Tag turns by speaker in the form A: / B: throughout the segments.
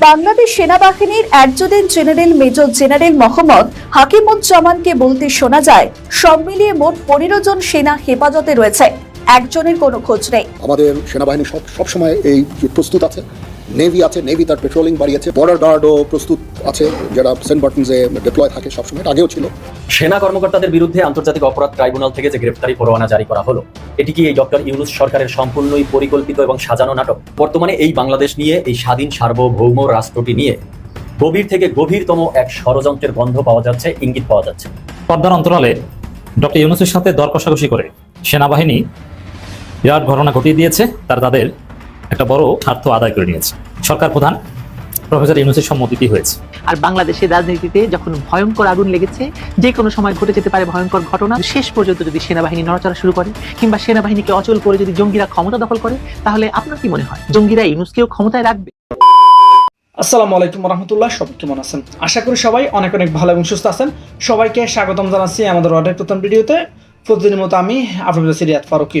A: বাংলাদেশ সেনাবাহিনীর adjutant general major general Mohammad হাকিমুজ্জামানকে বলতে শোনা যায়, সব মিলিয়ে মোট পনেরো জন সেনা হেফাজতে রয়েছে। একজনের কোনো খোঁজ নেই।
B: আমাদের সেনাবাহিনী সব সবসময় এই প্রস্তুত আছে। নেভি আছে নেভি তার পেট্রোলিং বাড়িয়েছে বর্ডার গার্ডও প্রস্তুত আছে যারা সেন্ট বার্টনসে ডিপ্লয় থাকে সবসময় আগেও ছিল।
C: সেনা কর্মকর্তাদের বিরুদ্ধে আন্তর্জাতিক অপরাধ ট্রাইব্যুনাল থেকে যে গ্রেফতারি পরোয়ানা জারি করা হলো এটি কি এই ডক্টর ইউনুস সরকারের সম্পূর্ণই পরিকল্পিত এবং সাজানো নাটক? বর্তমানে এই বাংলাদেশ নিয়ে এই স্বাধীন সার্বভৌম রাষ্ট্রটি নিয়ে গভীর থেকে গভীরতম এক ষড়যন্ত্রের গন্ধ পাওয়া যাচ্ছে ইঙ্গিত পাওয়া যাচ্ছে।
D: পদ্মার অন্তরালে ডক্টর ইউনুসের সাথে দর কষাকষি করে সেনাবাহিনী বিরাট ঘটনা ঘটিয়ে দিয়েছে তার তাদের একটা বড় স্বার্থ আদায় করে নিয়েছে। সরকার প্রধান প্রফেসর ইউনুসের সম্মতিটি হয়েছে।
E: আর বাংলাদেশের রাজনীতিতে যখন ভয়ঙ্কর আগুন লেগেছে যে কোনো সময় ঘটে যেতে পারে ভয়ঙ্কর ঘটনা। শেষ পর্যন্ত যদি সেনাবাহিনী নড়াচড়া শুরু করে কিংবা সেনাবাহিনীকে অচল করে যদি জঙ্গিরা ক্ষমতা দখল করে তাহলে আপনার কি মনে হয়? জঙ্গিরা ইউনুসকেও ক্ষমতায় রাখবে?
F: আসসালামু আলাইকুম রহমতুল্লাহ সবাই কেমন আছেন? আশা করি সবাই অনেক অনেক ভালো এবং সুস্থ আছেন। সবাইকে স্বাগতম জানাচ্ছি আমাদের অর্ডার প্রথম ভিডিওতে। প্রতিদিনের মতো আমি আপনাদের সিরিয়াত ফারুকি।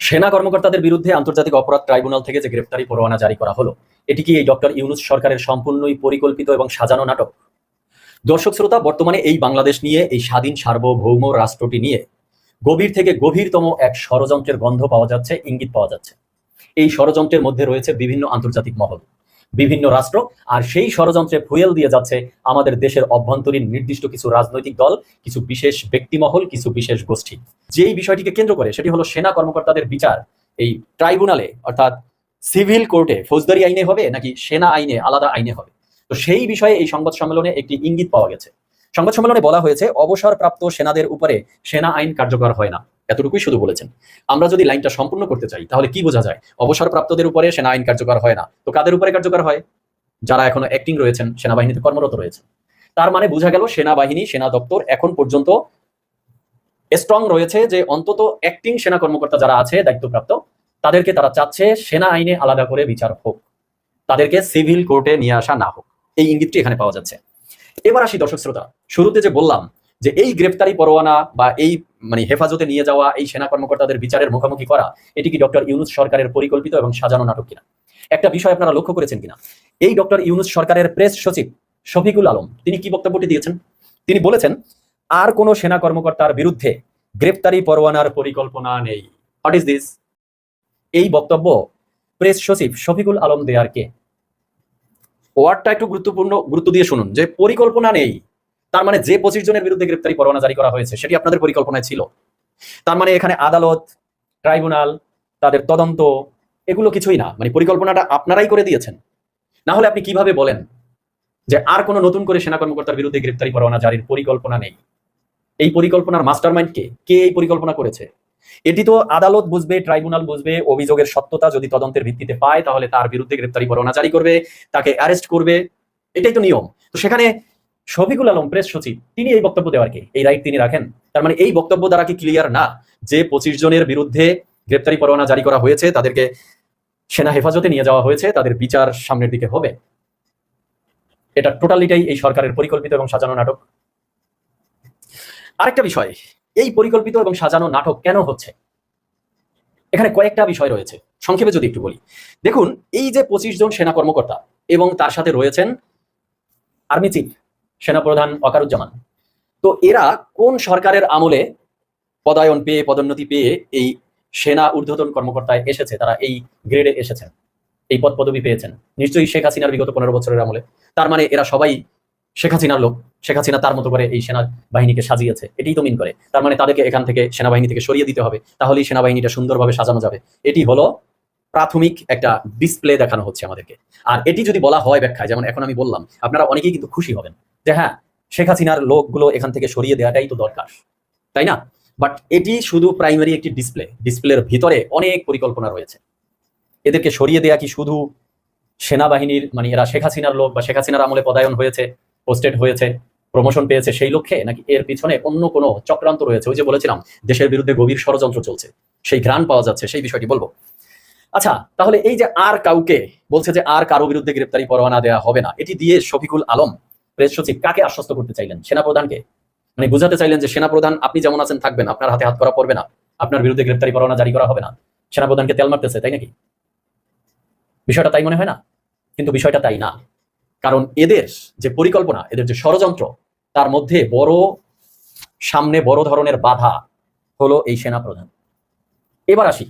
C: সেনা কর্মকর্তাদের বিরুদ্ধে আন্তর্জাতিক অপরাধ ট্রাইব্যুনাল থেকে যে গ্রেফতারি পরোয়ানা জারি করা হলো এটি কি এই ডক্টর ইউনুস সরকারের সম্পূর্ণই পরিকল্পিত এবং সাজানো নাটক। দর্শক শ্রোতা, বর্তমানে এই বাংলাদেশ নিয়ে, এই স্বাধীন, সার্বভৌম রাষ্ট্রটি নিয়ে গভীর থেকে গভীরতম এক ষড়যন্ত্রের গন্ধ পাওয়া যাচ্ছে, ইঙ্গিত পাওয়া যাচ্ছে। এই ষড়যন্ত্রের মধ্যে রয়েছে বিভিন্ন আন্তর্জাতিক মহল। বিভিন্ন রাষ্ট্র, আর সেই ষড়যন্ত্রে ফুয়েল দিয়ে যাচ্ছে আমাদের দেশের অভ্যন্তরীণ নির্দিষ্ট কিছু রাজনৈতিক দল, কিছু বিশেষ ব্যক্তিমহল, কিছু বিশেষ গোষ্ঠী। যেই বিষয়টিকে কেন্দ্র করে সেটি হলো সেনা কর্মকর্তাদের বিচার। এই ট্রাইব্যুনালে, অর্থাৎ সিভিল কোর্টে ফৌজদারি আইনে হবে নাকি সেনা আইনে আলাদা আইনে হবে? তো সেই বিষয়ে এই সংবাদ সম্মেলনে একটি ইঙ্গিত পাওয়া গেছে। সংবাদ সম্মেলনে বলা হয়েছে, অবসরপ্রাপ্ত সেনাদের উপরে সেনা আইন কার্যকর হয় না। এতটুকুই শুধু বলেছেন। আমরা যদি লাইনটা সম্পূর্ণ করতে চাই, তাহলে কি বোঝা যায়? অবসরপ্রাপ্তদের উপরে সেনা আইন কার্যকর হয় না। তো কাদের উপরে কার্যকর হয়? যারা এখনও অ্যাক্টিং রয়েছেন, সেনাবাহিনীতে কর্মরত রয়েছেন। তার মানে বোঝা গেল সেনাবাহিনী, সেনা দপ্তর এখন পর্যন্ত স্ট্রং রয়েছে যে অন্তত অ্যাক্টিং সেনা কর্মকর্তা যারা আছে, দায়িত্বপ্রাপ্ত, তাদেরকে তারা চাচ্ছে সেনা আইনে আলাদা করে বিচার হোক। তাদেরকে সিভিল কোর্টে নিয়ে আসা না হোক। এই ইঙ্গিতটি এখানে পাওয়া যাচ্ছে। এবার আসি দর্শক শ্রোতা, শুরুতে যে বললাম যে এই গ্রেফতারি পরোয়ানা বা এই মানে হেফাজতে নিয়ে যাওয়া এই সেনা কর্মকর্তাদের বিচারের মুখোমুখি করা, এটি কি ডক্টর ইউনুস সরকারের পরিকল্পিত এবং সাজানো নাটক কিনা? একটা বিষয় আপনারা লক্ষ্য করেছেন কিনা? এই ডক্টর ইউনুস সরকারের প্রেস সচিব শফিকুল আলম, তিনি কি বক্তব্যটি দিয়েছেন? তিনি বলেছেন, আর কোনো সেনা কর্মকর্তার বিরুদ্ধে গ্রেফতারি পরোয়ানার পরিকল্পনা নেই। হোয়াট ইজ দিস এই বক্তব্য প্রেস সচিব শফিকুল আলম দেয়ার কে ওয়ার্ডটা একটু গুরুত্বপূর্ণ গুরুত্ব দিয়ে শুনুন, যে পরিকল্পনা নেই। তার মানে যে পঁচিশ জনের বিরুদ্ধে গ্রেপ্তারি পরোয়ানা জারি করা হয়েছে, সেটি আপনাদের পরিকল্পনায় ছিল। তার মানে এখানে আদালত, ট্রাইব্যুনাল, তাদের তদন্ত, এগুলো কিছুই না। মানে পরিকল্পনাটা আপনারাই করে দিয়েছেন। না হলে আপনি কীভাবে বলেন যে আর কোনো নতুন করে সেনা কর্মকর্তার বিরুদ্ধে গ্রেপ্তারি পরোয়ানা জারির পরিকল্পনা নেই? এই পরিকল্পনার মাস্টারমাইন্ড কে? কে এই পরিকল্পনা করেছে? এটি তো আদালত বুঝবে, ট্রাইব্যুনাল বুঝবে, অভিযোগের সত্যতা যদি তদন্তের ভিত্তিতে পায়, তাহলে তার বিরুদ্ধে গ্রেপ্তারি পরোয়ানা জারি করবে, তাকে অ্যারেস্ট করবে। এটাই তো নিয়ম। তো সেখানে শফিকুল আলম, প্রেস সচিব, তিনি এই বক্তব্য দেওয়ার কি? এই রাইট তিনি রাখেন। তার মানে এই বক্তব্য দ্বারা কি ক্লিয়ার না? যে পঁচিশ জনের বিরুদ্ধে গ্রেপ্তারি পরোয়ানা জারি করা হয়েছে, তাদেরকে সেনা হেফাজতে নিয়ে যাওয়া হয়েছে, তাদের বিচার সামনের দিকে হবে। এটা টোটালিটাই এই সরকারের পরিকল্পিত এবং সাজানো নাটক। আরেকটা বিষয়, এই পরিকল্পিত এবং সাজানো নাটক কেন হচ্ছে? এখানে কয়েকটা বিষয় রয়েছে। সংক্ষেপে যদি একটু বলি। দেখুন, এই যে পঁচিশ জন সেনা কর্মকর্তা এবং তার সাথে রয়েছেন আর্মি চিফ সেনাপ্রধান অকারুজ্জামান। তো এরা কোন সরকারের আমলে পদায়ন পেয়ে, পদোন্নতি পেয়ে এই সেনা ঊর্ধ্বতন কর্মকর্তায় এসেছে, তারা এই গ্রেডে এসেছেন, এই পদ পদবি পেয়েছেন? নিশ্চয়ই শেখ হাসিনার বিগত পনেরো বছরের আমলে। তার মানে এরা সবাই শেখ হাসিনার লোক, শেখ হাসিনা তার মতো করে এই সেনা বাহিনীকে সাজিয়েছে, এটাই তো মিন করে। তার মানে তাদেরকে এখান থেকে সেনাবাহিনী থেকে সরিয়ে দিতে হবে, তাহলেই সেনাবাহিনীটা সুন্দরভাবে সাজানো যাবে। এটি হলো প্রাথমিক একটা ডিসপ্লে দেখানো হচ্ছে আমাদেরকে। আর এটি যদি বলা হয় ব্যাখ্যায়, যেমন এখন আমি বললাম, আপনারা অনেকেই কিন্তু খুশি হবেন যে হ্যাঁ শেখ হাসিনার লোকগুলো এখান থেকে সরিয়ে দেওয়াটাই তো দরকার, তাই না? বাট এটি শুধু প্রাইমারি একটি ডিসপ্লে ডিসপ্লের ভিতরে অনেক পরিকল্পনা রয়েছে। এদেরকে সরিয়ে দেয়া কি শুধু সেনাবাহিনীর মানে এরা শেখ হাসিনার লোক বা শেখ হাসিনার আমলে পদায়ন হয়েছে পোস্টেড হয়েছে প্রমোশন পেয়েছে সেই লক্ষ্যে, নাকি এর পিছনে অন্য কোনো চক্রান্ত রয়েছে? ওই যে বলেছিলাম, দেশের বিরুদ্ধে গভীর ষড়যন্ত্র চলছে, সেই ঘ্রাণ পাওয়া যাচ্ছে, সেই বিষয়টি বলব। আচ্ছা তাহলে এই যে আর কাউকে বলছে যে আর কারও বিরুদ্ধে গ্রেপ্তারি পরোয়ানা দেওয়া হবে না, এটি দিয়ে শফিকুল আলম, প্রেস সচিব, কাকে আশ্বস্ত করতে চাইলেন? সেনাপ্রধানকে। মানে বুঝাতে চাইলেন যে সেনাপ্রধান, আপনি যেমন আছেন থাকবেন, আপনার হাতে হাত করা পড়বে না, আপনার বিরুদ্ধে গ্রেপ্তারি পরোয়ানা জারি করা হবে না। সেনাপ্রধানকে তেল মারতেছে, তাই নাকি? বিষয়টা তাই মনে হয় না? কিন্তু বিষয়টা তাই না। কারণ এদের যে পরিকল্পনা, এদের যে ষড়যন্ত্র, তার মধ্যে বড়, সামনে বড় ধরনের বাধা হলো এই সেনাপ্রধান। এবার আসি।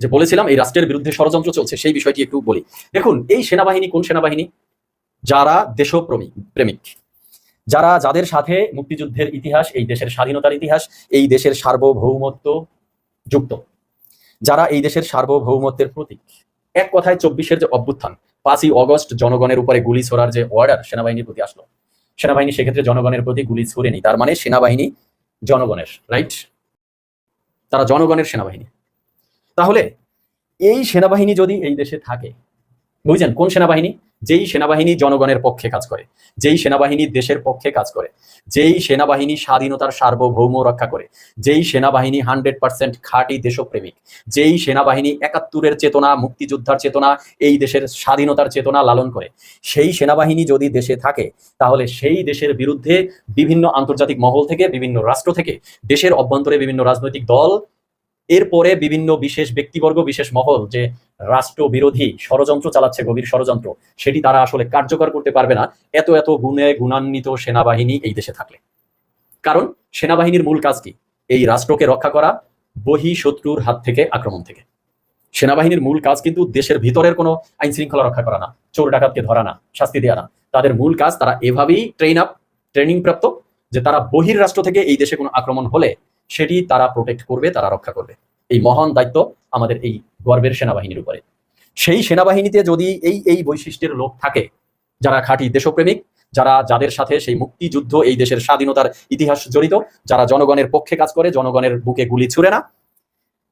C: যে বলেছিলাম এই রাষ্ট্রের বিরুদ্ধে ষড়যন্ত্র চলছে, সেই বিষয়টি একটু বলি। দেখুন, এই সেনাবাহিনী কোন সেনাবাহিনী? যারা দেশপ্রেমিক, প্রেমিক। যারা যাদের সাথে মুক্তিযুদ্ধের ইতিহাস, এই দেশের স্বাধীনতার ইতিহাস, এই দেশের সার্বভৌমত্ব যুক্ত। যারা এই দেশের সার্বভৌমত্বের প্রতীক। এক কথায় চব্বিশের যে অভ্যুত্থান, পাঁচই অগস্ট জনগণের উপরে গুলি ছোড়ার যে অর্ডার সেনাবাহিনীর প্রতি আসলো। সেনাবাহিনী সেক্ষেত্রে জনগণের প্রতি গুলি ছুড়েনি, তার মানে সেনাবাহিনী জনগণের রাইট তারা জনগণের সেনাবাহিনী। তাহলে এই সেনাবাহিনী যদি এই দেশে থাকে, বুঝছেন? কোন সেনাবাহিনী? যেই সেনাবাহিনী জনগণের পক্ষে কাজ করে, যেই সেনাবাহিনী দেশের পক্ষে কাজ করে, যেই সেনাবাহিনী স্বাধীনতার সার্বভৌম রক্ষা করে, যেই সেনাবাহিনী হান্ড্রেড পার্সেন্ট খাঁটি দেশপ্রেমিক, যেই সেনাবাহিনী একাত্তরের চেতনা, মুক্তিযোদ্ধার চেতনা, এই দেশের স্বাধীনতার চেতনা লালন করে, সেই সেনাবাহিনী যদি দেশে থাকে, তাহলে সেই দেশের বিরুদ্ধে বিভিন্ন আন্তর্জাতিক মহল থেকে, বিভিন্ন রাষ্ট্র থেকে, দেশের অভ্যন্তরে বিভিন্ন রাজনৈতিক দল এরপরে বিভিন্ন বিশেষ ব্যক্তিবর্গ, বিশেষ মহল যে রাষ্ট্র বিরোধী ষড়যন্ত্র চালাচ্ছে, গভীর ষড়যন্ত্র, সেটি তারা আসলে কার্যকর করতে পারবে না। এত এত গুণে গুণান্বিত সেনাবাহিনী এই দেশে থাকলে। কারণ সেনাবাহিনীর মূল কাজ কি? এই রাষ্ট্রকে রক্ষা করা, বহি শত্রুর হাত থেকে, আক্রমণ থেকে। সেনাবাহিনীর মূল কাজ কিন্তু দেশের ভিতরের কোনো আইন শৃঙ্খলা রক্ষা করা না, চোর ডাকাতকে ধরা না, শাস্তি দেওয়া না। তাদের মূল কাজ তারা এভাবেই ট্রেন আপ ট্রেনিং প্রাপ্ত যে তারা বহির রাষ্ট্র থেকে এই দেশে কোনো আক্রমণ হলে সেটি তারা প্রোটেক্ট করবে, তারা রক্ষা করবে। এই মহান দায়িত্ব আমাদের এই গর্বের সেনাবাহিনীর উপরে। সেই সেনাবাহিনীতে যদি এই এই বৈশিষ্ট্যের লোক থাকে, যারা খাঁটি দেশপ্রেমিক, যারা যাদের সাথে সেই মুক্তিযুদ্ধ, এই দেশের স্বাধীনতার ইতিহাস জড়িত, যারা জনগণের পক্ষে কাজ করে, জনগণের বুকে গুলি ছুড়ে না,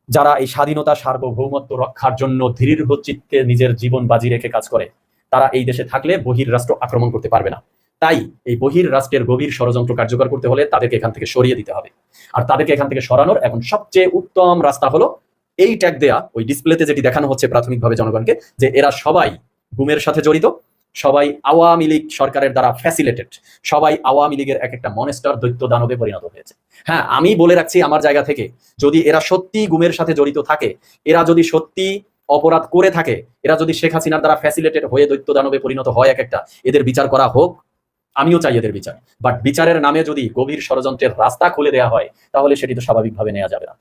C: যারা এই স্বাধীনতা সার্বভৌমত্ব রক্ষার জন্য দৃঢ় চিত্তে নিজের জীবন বাজি রেখে কাজ করে, তারা এই দেশে থাকলে বহির রাষ্ট্র আক্রমণ করতে পারবে না। তাই এই বহির রাষ্ট্রের গভীর ষড়যন্ত্র কার্যকর করতে হলে তাদেরকে এখান থেকে সরিয়ে দিতে হবে। আর তাদেরকে এখান থেকে সরানোর এখন সবচেয়ে উত্তম রাস্তা হলো এই ট্যাগ দেয়া, ওই ডিসপ্লেতে যেটি দেখানো হচ্ছে প্রাথমিকভাবে জনগণকে, যে এরা সবাই গুমের সাথে জড়িত, সবাই আওয়ামী লীগ সরকারের দ্বারা ফ্যাসিলেটেড সবাই আওয়ামী লীগের এক একটা মনেস্টার দৈত্য দানবে পরিণত হয়েছে। হ্যাঁ আমি বলে রাখছি আমার জায়গা থেকে, যদি এরা সত্যি গুমের সাথে জড়িত থাকে, এরা যদি সত্যি অপরাধ করে থাকে, এরা যদি শেখ হাসিনার দ্বারা ফ্যাসিলেটেড হয়ে দৈত্য দানবে পরিণত হয় এক একটা, এদের বিচার করা হোক আমিও চাই এদের বিচার। বাট বিচারের নামে যদি গভীর ষড়যন্ত্রের রাস্তা খুলে দেওয়া হয়, তাহলে সেটি তো স্বাভাবিকভাবে নেওয়া যাবে না।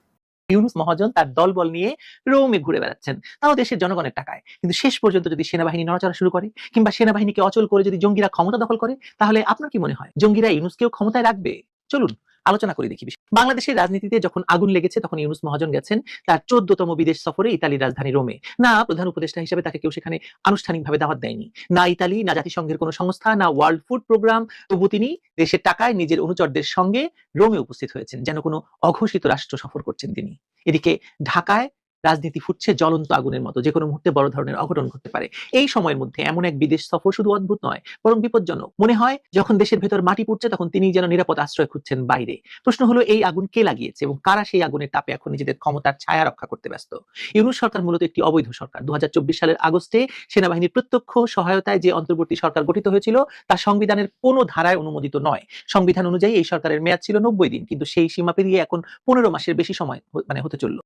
E: ইউনুস মহাজন তার দলবল নিয়ে রোমে ঘুরে বেড়াচ্ছেন, তাও দেশের জনগণের টাকায়। কিন্তু শেষ পর্যন্ত যদি সেনাবাহিনী নড়াচড়া শুরু করে, কিংবা সেনাবাহিনীকে অচল করে যদি জঙ্গিরা ক্ষমতা দখল করে, তাহলে আপনার কি মনে হয়? জঙ্গিরা ইউনুসকেও ক্ষমতায় রাখবে? চলুন আলোচনা করে দেখি বাংলাদেশের রাজনীতিতে যখন আগুন লেগেছে, তখন ইউনুস মহাজন গেছেন তার চোদ্দতম বিদেশ সফরে ইতালির রাজধানী রোমে। না প্রধান উপদেষ্টা হিসেবে তাকে কেউ সেখানে আনুষ্ঠানিকভাবে দাওয়াত দেয়নি। না ইতালি, না জাতিসংঘের কোনো সংস্থা, না ওয়ার্ল্ড ফুড প্রোগ্রাম। তবু তিনি দেশের টাকায় নিজের অনুচরদের সঙ্গে রোমে উপস্থিত হয়েছেন, যেন কোনো অঘোষিত রাষ্ট্র সফর করছেন তিনি। এদিকে ঢাকায় রাজনীতি ফুটছে জ্বলন্ত আগুনের মতো যে কোনো মুহূর্তে বড় ধরনের অঘটন ঘটতে পারে। এই সময়ের মধ্যে এমন এক বিদেশ সফর শুধু অদ্ভুত নয়, বরং বিপজ্জনক। মনে হয়, যখন দেশের ভেতর মাটি পুড়ছে, তখন তিনি যেন নিরাপদ আশ্রয় খুঁজছেন বাইরে। প্রশ্ন হলো, এই আগুন কে লাগিয়েছে এবং কারা সেই আগুনের তাপে এখন নিজেদের ক্ষমতার ছায়া রক্ষা করতে ব্যস্ত? ইউনুস সরকার মূলত একটি অবৈধ সরকার। দু হাজার চব্বিশ সালের আগস্টে সেনাবাহিনীর প্রত্যক্ষ সহায়তায় যে অন্তর্বর্তী সরকার গঠিত হয়েছিল, তা সংবিধানের কোনো ধারায় অনুমোদিত নয়। সংবিধান অনুযায়ী এই সরকারের মেয়াদ ছিল নব্বই দিন, কিন্তু সেই সীমা পেরিয়ে এখন পনেরো মাসের বেশি সময় মানে হতে চলল।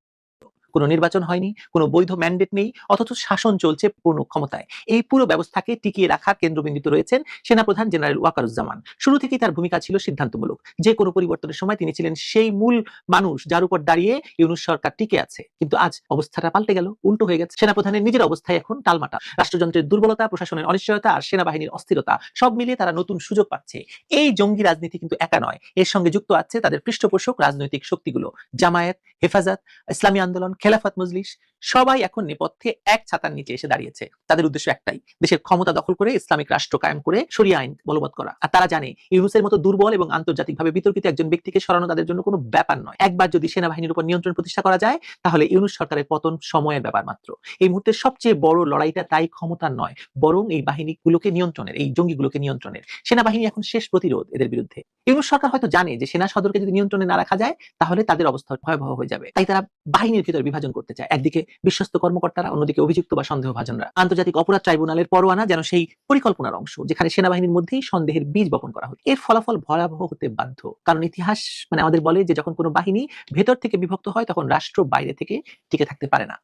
E: কোনো নির্বাচন হয়নি, কোনো বৈধ ম্যান্ডেট নেই, অথচ শাসন চলছে পূর্ণ ক্ষমতায়। এই পুরো ব্যবস্থাকে টিকিয়ে রাখার কেন্দ্রবিন্দুতে রয়েছেন সেনাপ্রধান জেনারেল ওয়াকারুজ্জামান। শুরু থেকেই তার ভূমিকা ছিল সিদ্ধান্তমূলক। যে কোনো পরিবর্তনের সময় তিনি ছিলেন সেই মূল মানুষ যার উপর দাঁড়িয়ে ইউনুস সরকার টিকে আছে। কিন্তু আজ অবস্থাটা পাল্টে গেল, উল্টো হয়ে গেছে। সেনাপ্রধানের নিজের অবস্থায় এখন টালমাটা। রাষ্ট্রযন্ত্রের দুর্বলতা, প্রশাসনের অনিশ্চয়তা আর সেনাবাহিনীর অস্থিরতা, সব মিলিয়ে তারা নতুন সুযোগ পাচ্ছে। এই জঙ্গি রাজনীতি কিন্তু একা নয়। এর সঙ্গে যুক্ত আছে তাদের পৃষ্ঠপোষক রাজনৈতিক শক্তিগুলো। জামায়াত, হেফাজত, ইসলামী আন্দোলন খেলাফত মজলিস সবাই এখন নেপথ্যে এক ছাতার নিচে এসে দাঁড়িয়েছে। তাদের উদ্দেশ্য একটাই, দেশের ক্ষমতা দখল করে ইসলামিক রাষ্ট্র কায়েম করে সরিয়া আইন বলবৎ করা। আর তারা জানে, ইউনুসের মতো দুর্বল এবং আন্তর্জাতিকভাবে বিতর্কিত একজন ব্যক্তিকে সরানো তাদের জন্য কোনো ব্যাপার নয়। একবার যদি সেনাবাহিনীর উপর নিয়ন্ত্রণ প্রতিষ্ঠা করা যায়, তাহলে ইউনুস সরকারের পতন সময়ের ব্যাপার মাত্র। এই মুহূর্তে সবচেয়ে বড় লড়াইটা তাই ক্ষমতার নয়, বরং এই বাহিনীগুলোকে নিয়ন্ত্রণের, এই জঙ্গিগুলোকে নিয়ন্ত্রণের। সেনাবাহিনী এখন শেষ প্রতিরোধ এদের বিরুদ্ধে। ইউনুস সরকার হয়তো জানে যে সেনা সদরকে যদি নিয়ন্ত্রণে না রাখা যায়, তাহলে তাদের অবস্থা ভয়াবহ হয়ে যাবে। তাই তারা বাহিনীর ভিতর বিভাজন করতে চায়। একদিকে বিশ্বস্ত কর্মকর্তারা, অন্যদিকে অভিযুক্ত বা সন্দেহভাজনরা। আন্তর্জাতিক অপরাধ ট্রাইব্যুনালের পরোয়ানা যেন সেই পরিকল্পনার অংশ, যেখানে সেনাবাহিনীর মধ্যেই সন্দেহের বীজ বপন করা হয় এর ফলাফল ভয়াবহ হতে বাধ্য। কারণ ইতিহাস মানে আমাদের বলে যে যখন কোনো বাহিনী ভেতর থেকে বিভক্ত হয়, তখন রাষ্ট্র বাইরে থেকে টিকে থাকতে পারে না।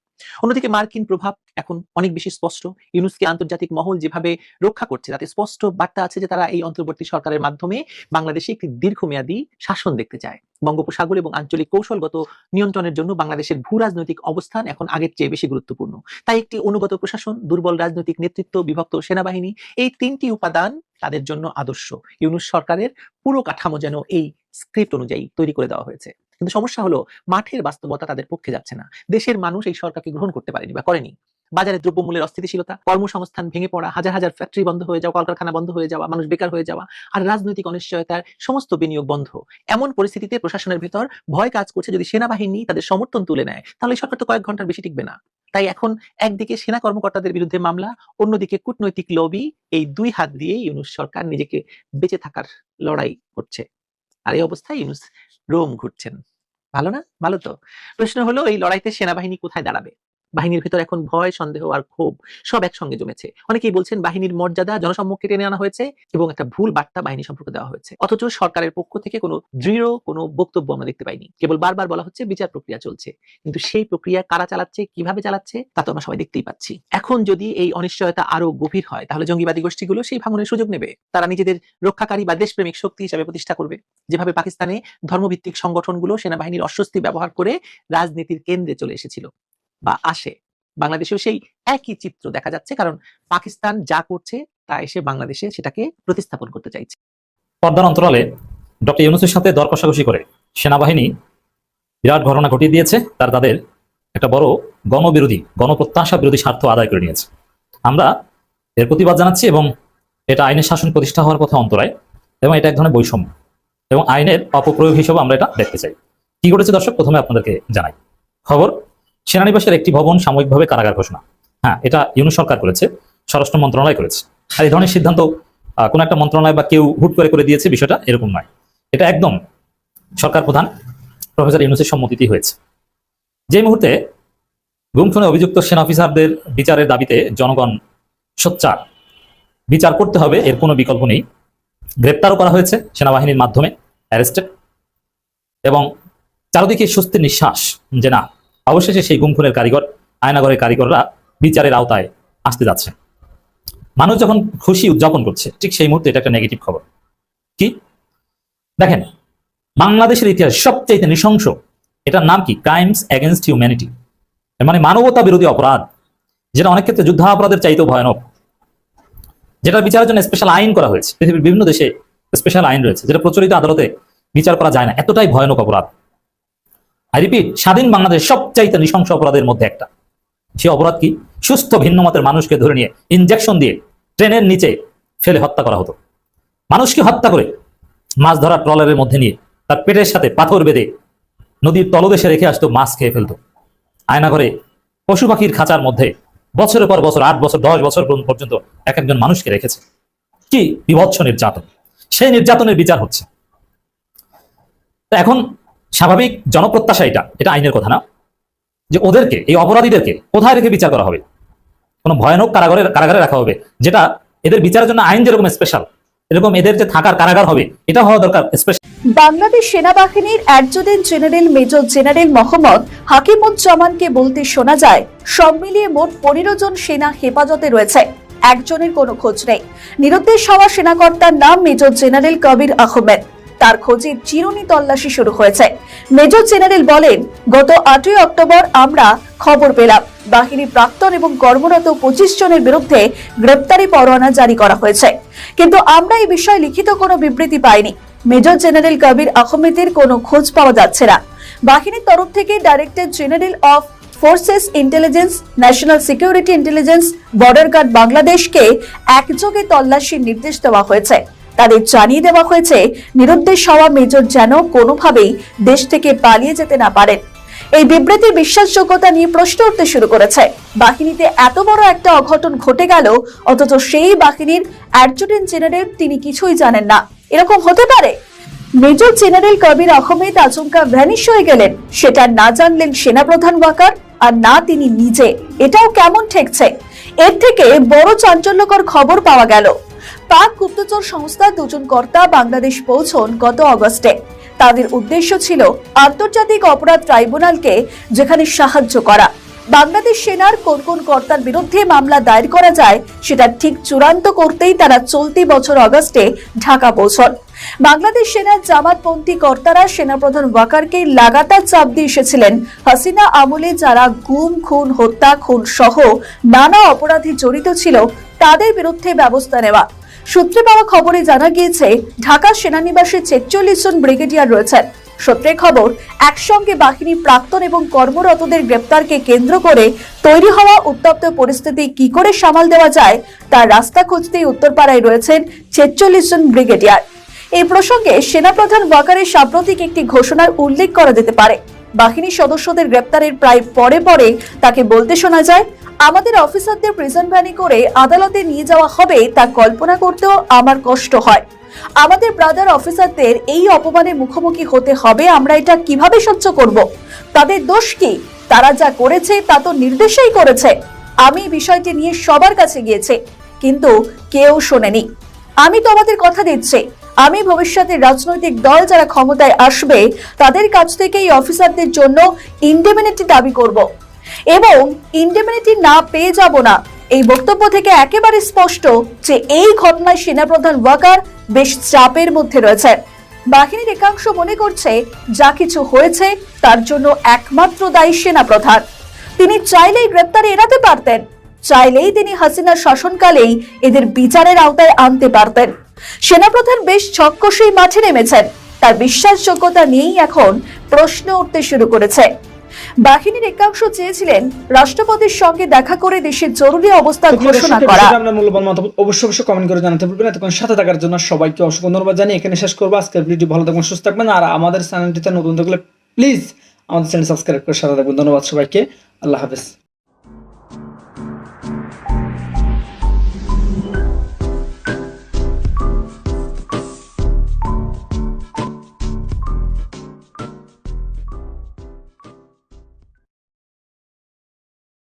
E: অন্যদিকে মার্কিন প্রভাব এখন অনেক বেশি স্পষ্ট। ইউনুসকে আন্তর্জাতিক মহল যেভাবে রক্ষা করছে, তাতে স্পষ্ট বার্তা আছে যে তারা এই অন্তর্বর্তী সরকারের মাধ্যমে বাংলাদেশে একটি দীর্ঘমেয়াদী শাসন দেখতে চায়। বঙ্গোপসাগর এবং আঞ্চলিক কৌশলগত নিয়ন্ত্রণের জন্য বাংলাদেশের ভূ রাজনৈতিক অবস্থান এখন আগের চেয়ে বেশি গুরুত্বপূর্ণ। তাই একটি অনুগত প্রশাসন, দুর্বল রাজনৈতিক নেতৃত্ব, বিভক্ত সেনাবাহিনী, এই তিনটি উপাদান তাদের জন্য আদর্শ। ইউনুস সরকারের পুরো কাঠামো যেন এই স্ক্রিপ্ট অনুযায়ী তৈরি করে দেওয়া হয়েছে। কিন্তু সমস্যা হলো, মাঠের বাস্তবতা তাদের পক্ষে যাচ্ছে না। দেশের মানুষ এই সরকারকে গ্রহণ করতে পারেনি বা করেনি। বাজারে দ্রব্যমূল্যের অস্থিতিশীলতা, কর্মসংস্থান ভেঙে পড়া হাজার হাজার ফ্যাক্টরি বন্ধ হয়ে যাওয়া, কলকারখানা বন্ধ হয়ে যাওয়া, মানুষ বেকার হয়ে যাওয়া আর রাজনৈতিক অনিশ্চয়তার সমস্ত বিনিয়োগ বন্ধ। এমন পরিস্থিতিতে প্রশাসনের ভেতর ভয় কাজ করছে যদি সেনাবাহিনী তাদের সমর্থন তুলে নেয়, তাহলে সরকার তো কয়েক ঘণ্টার বেশি টিকবে না। তাই এখন একদিকে সেনা কর্মকর্তাদের বিরুদ্ধে মামলা, অন্যদিকে কূটনৈতিক লবি এই দুই হাত দিয়ে ইউনুস সরকার নিজেকে বেঁচে থাকার লড়াই করছে। আর এই অবস্থায় ইউনুস রোম ঘুরছেন। ভালো না? ভালো তো। প্রশ্ন হলো এই লড়াইতে সেনাবাহিনী কোথায় দাঁড়াবে? বাহিনীর ভেতর এখন ভয়, সন্দেহ আর ক্ষোভ সব একসঙ্গে জমেছে। অনেকেই বলছেন বাহিনীর মর্যাদা জনসম্মুখে টেনে আনা হয়েছে এবং একটা ভুল বার্তা বাহিনী সম্পর্কে দেওয়া হয়েছে। অথচ সরকারের পক্ষ থেকে কোনো দৃঢ় কোনো বক্তব্য আমরা দেখতে পাইনি। কেবল বারবার বলা হচ্ছে বিচার প্রক্রিয়া চলছে। কিন্তু সেই প্রক্রিয়া কারা চালাচ্ছে, কীভাবে চালাচ্ছে, তা তো আমরা সবাই দেখতেই পাচ্ছি। এখন যদি এই অনিশ্চয়তা আরও গভীর হয়, তাহলে জঙ্গিবাদী গোষ্ঠীগুলো সেই ভাঙনের সুযোগ নেবে। তারা নিজেদের রক্ষাকারী বা দেশপ্রেমিক শক্তি হিসাবে প্রতিষ্ঠা করবে। যেভাবে পাকিস্তানে ধর্মভিত্তিক সংগঠনগুলো সেনাবাহিনীর অস্বস্তি ব্যবহার করে রাজনীতির কেন্দ্রে চলে এসেছিল। বা আসে। বাংলাদেশেও সেই একই চিত্র দেখা যাচ্ছে, কারণ পাকিস্তান যা করছে, তা এসে বাংলাদেশে সেটাকে প্রতিস্থাপন করতে চাইছে।
D: পর্দার অন্তরালে ডক্টর ইউনুসের সাথে দর কষাকষি করে সেনাবাহিনী বিরাট ঘটনা ঘটিয়ে দিয়েছে, তার তাদের একটা বড় গণবিরোধী, গণপ্রত্যাশা বিরোধী স্বার্থ আদায় করে নিয়েছে। আমরা এর প্রতিবাদ জানাচ্ছি এবং এটা আইনের শাসন প্রতিষ্ঠা হওয়ার পথে অন্তরায় এবং এটা এক ধরনের বৈষম্য এবং আইনের অপপ্রয়োগ হিসেবে আমরা এটা দেখতে চাই। কি ঘটেছে দর্শক? প্রথমে আপনাদেরকে জানাই। খবর সেনানিবাসের একটি ভবন সাময়িকভাবে কারাগার ঘোষণা। হ্যাঁ এটা ইউনুস সরকার করেছে, স্বরাষ্ট্র মন্ত্রণালয় করেছে। আর এই ধরনের সিদ্ধান্ত কোনো একটা মন্ত্রণালয় বা কেউ হুট করে করে দিয়েছে, বিষয়টা এরকম নয়। এটা একদম সরকার প্রধান প্রফেসর ইউনুসের সম্মতিতেই হয়েছে। যে মুহূর্তে গুমখুনে অভিযুক্ত সেনা অফিসারদের বিচারের দাবিতে জনগণ সোচ্চার, বিচার করতে হবে, এর কোনো বিকল্প নেই। গ্রেপ্তারও করা হয়েছে সেনাবাহিনীর মাধ্যমে, অ্যারেস্টেড। এবং চারদিকে স্বস্তির নিঃশ্বাস, যে না অবশেষে সেই গুমখুনের কারিগর, আয়নাগরের কারিগররা বিচারের আওতায় আসতে যাচ্ছে। মানুষ যখন খুশি উদযাপন করছে, ঠিক সেই মুহূর্তে এটা একটা নেগেটিভ খবর। কি? দেখেন, বাংলাদেশের ইতিহাস সবচেয়ে নৃশংস এটার নাম কি? ক্রাইমস এগেনস্ট হিউম্যানিটি মানে মানবতা বিরোধী অপরাধ, যেটা অনেক ক্ষেত্রে যুদ্ধাপরাধের চাইতেও ভয়ানক। যেটা বিচারের জন্য স্পেশাল আইন করা হয়েছে। পৃথিবীর বিভিন্ন দেশে স্পেশাল আইন রয়েছে, যেটা প্রচলিত আদালতে বিচার করা যায় না। এতটাই ভয়ানক অপরাধ। আই রিপিট, স্বাধীন বাংলাদেশ সবচাইতে নৃশংস অপরাধের মধ্যে একটা। সে অপরাধ কি? সুস্থ ভিন্ন মতের মানুষকে ধরে নিয়ে ইনজেকশন দিয়ে ট্রেনের নিচে ফেলে হত্যা করা হতো। মানুষকে হত্যা করে মাছ ধরার ট্রলারের মধ্যে নিয়ে তার পেটের সাথে পাথর বেঁধে নদীর তলদেশে রেখে আসতো, মাছ খেয়ে ফেলতো। আয়না করে পশু পাখির খাঁচার মধ্যে বছরের পর বছর, আট বছর, দশ বছর পর্যন্ত এক একজন মানুষকে রেখেছে। কি? বিভৎস নির্যাতন। সেই নির্যাতনের বিচার হচ্ছে। এখন স্বাভাবিক জনপ্রত্যাশা এটা এটা আইনের কথা না, যে ওদেরকে, এই অপরাধীদেরকে কোথায় রেখে বিচার করা হবে? কোনো ভয়ানক কারাগারে কারাগারে রাখা হবে, যেটা এদের বিচারের জন্য আইন যেরকম স্পেশাল এরকম এদের যে থাকার কারাগার হবে, এটা হওয়া দরকার
A: বাংলাদেশ সেনাবাহিনীর adjutant general major general Mohammad হাকিমুজ্জামানকে বলতে শোনা যায়, সব মিলিয়ে মোট পনেরো জন সেনা হেফাজতে রয়েছে, একজনের কোনো খোঁজ নেই। নিরুদ্দেশ হওয়া সেনাকর্তার নাম মেজর জেনারেল কবির আহমেদ। তার খোঁজে চিরুনি তল্লাশি শুরু হয়েছে। মেজর জেনারেল বলেন, গত আটই অক্টোবর আমরা খবর পেলাম। বাহিনী প্রাক্তন এবং কর্মরত পঁচিশ জনের বিরুদ্ধে গ্রেপ্তারি পরোয়ানা জারি করা হয়েছে। কিন্তু আমরা এই বিষয়ে লিখিত কোনো বিবৃতি পাইনি। মেজর জেনারেল কবির আহমেদের কোনো খোঁজ পাওয়া যাচ্ছে না। বাহিনীর তরফ থেকে director general of forces intelligence, national security intelligence, border guard বাংলাদেশকে একযোগে তল্লাশির নির্দেশ দেওয়া হয়েছে। তাদের জানিয়ে দেওয়া হয়েছে, নিরুদ্দেশ হওয়া মেজর যেন কোনোভাবেই দেশ থেকে পালিয়ে যেতে না পারেন। এই বিবৃতির বিশ্বাসযোগ্যতা নিয়ে প্রশ্ন উঠতে শুরু করেছে। বাহিনীতে এত বড় একটা অঘটন ঘটে গেল, অথচ সেই বাহিনীর অ্যাডজুটেন্ট জেনারেল তিনি কিছুই জানেন না। এরকম হতে পারে? মেজর জেনারেল কবির আহমেদ আচমকা ভ্যানিশ হয়ে গেলেন। সেটা না জানলেন সেনাপ্রধান ওয়াকার আর না তিনি নিজে। এটাও কেমন ঠেকছে? এর থেকে বড় চাঞ্চল্যকর খবর পাওয়া গেল। পাক গুপ্তচর সংস্থার দুজন কর্তা বাংলাদেশ পৌঁছন গত অগস্টে। তাদের উদ্দেশ্য ছিল আন্তর্জাতিক অপরাধ ট্রাইব্যুনালকে যেখানে সাহায্য করা। বাংলাদেশ সেনার কোন কোন কর্তার বিরুদ্ধে মামলা দায়ের করা যায়, সেটা ঠিক চূড়ান্ত করতেই তারা চলতি বছর অগস্টে ঢাকা পৌঁছন। বাংলাদেশ সেনার জামাতপন্থী কর্তারা সেনাপ্রধান ওয়াকারকে লাগাতার চাপ দিয়ে এসেছিলেন। হাসিনা আমলে যারা গুম, খুন, হত্যা, খুন সহ নানা অপরাধে জড়িত ছিল তাদের বিরুদ্ধে ব্যবস্থা নেওয়া। সূত্রে পাওয়া খবরে জানা গিয়েছে, ঢাকা সেনানিবাসে ছেচল্লিশ জন ব্রিগেডিয়ার রয়েছেন। সূত্রে খবর, একসঙ্গে বাহিনী প্রাক্তন এবং কর্মরতদের গ্রেপ্তারকে কেন্দ্র করে তৈরি হওয়া উত্তপ্ত পরিস্থিতি কি করে সামাল দেওয়া যায়, তার রাস্তা খুঁজতেই উত্তরপাড়ায় রয়েছেন ছেচল্লিশ জন ব্রিগেডিয়ার। এই প্রসঙ্গে সেনাপ্রধান ওয়াকারের সাম্প্রতিক একটি ঘোষণার উল্লেখ করা যেতে পারে। বাহিনীর সদস্যদের গ্রেপ্তারের প্রায় পরে পরে তাকে বলতে শোনা যায়, আমাদের অফিসারদের প্রিজন ভ্যানে করে আদালতে নিয়ে যাওয়া হবে তা কল্পনা করতেও আমার কষ্ট হয়। আমাদের ব্রাদার অফিসারদের এই অপমানের মুখোমুখি হতে হবে, আমরা এটা কীভাবে সহ্য করব? তাদের দোষ কি? তারা যা করেছে তা তো নির্দেশেই করেছে। আমি বিষয়টি নিয়ে সবার কাছে গিয়েছি, কিন্তু কেউ শোনেনি। আমি তোমাদের কথা দিচ্ছি। আমি ভবিষ্যতে রাজনৈতিক দল যারা ক্ষমতায় আসবে, তাদের কাছ থেকে এই অফিসারদের জন্য ইন্ডেমিনিটি দাবি করব। এবং ইন্ডেমিনিটি না পেয়ে যাব না। এই বক্তব্য থেকে একেবারে স্পষ্ট যে এই ঘটনায় সেনাপ্রধান ওয়াকার বেশ চাপের মধ্যে রয়েছেন বাহিনীর একাংশ মনে করছে যা কিছু হয়েছে, তার জন্য একমাত্র দায়ী সেনাপ্রধান। তিনি চাইলেই গ্রেপ্তার এড়াতে পারতেন, চাইলেই তিনি হাসিনার শাসনকালেই এদের বিচারের আওতায় আনতে পারতেন। সেনাপ্রধান বেশ ছক্কসই মাঠে নেমেছেন। তার বিশ্বাসযোগ্যতা নিয়েই এখন প্রশ্ন উঠতে শুরু করেছে। বাহিনীর একাংশ চেয়েছিলেন রাষ্ট্রপতির সঙ্গে দেখা করে দেশের জরুরি অবস্থা ঘোষণা করা।
F: আপনার মূল্যবান মতামত অবশ্যই অবশ্যই কমেন্ট করে জানাতে ভুলবেন না। এতক্ষণ সাথে থাকার জন্য সবাইকে অসংখ্য ধন্যবাদ জানিয়ে এখানে শেষ করব। আজকের ভিডিও ভালো থাকবেন সুস্থ থাকবেন। আর আমাদের চ্যানেলটিতে নতুন থাকলে প্লিজ আমাদের চ্যানেল সাবস্ক্রাইব করে সাথে থাকবেন। ধন্যবাদ সবাইকে। আল্লাহ হাফেজ।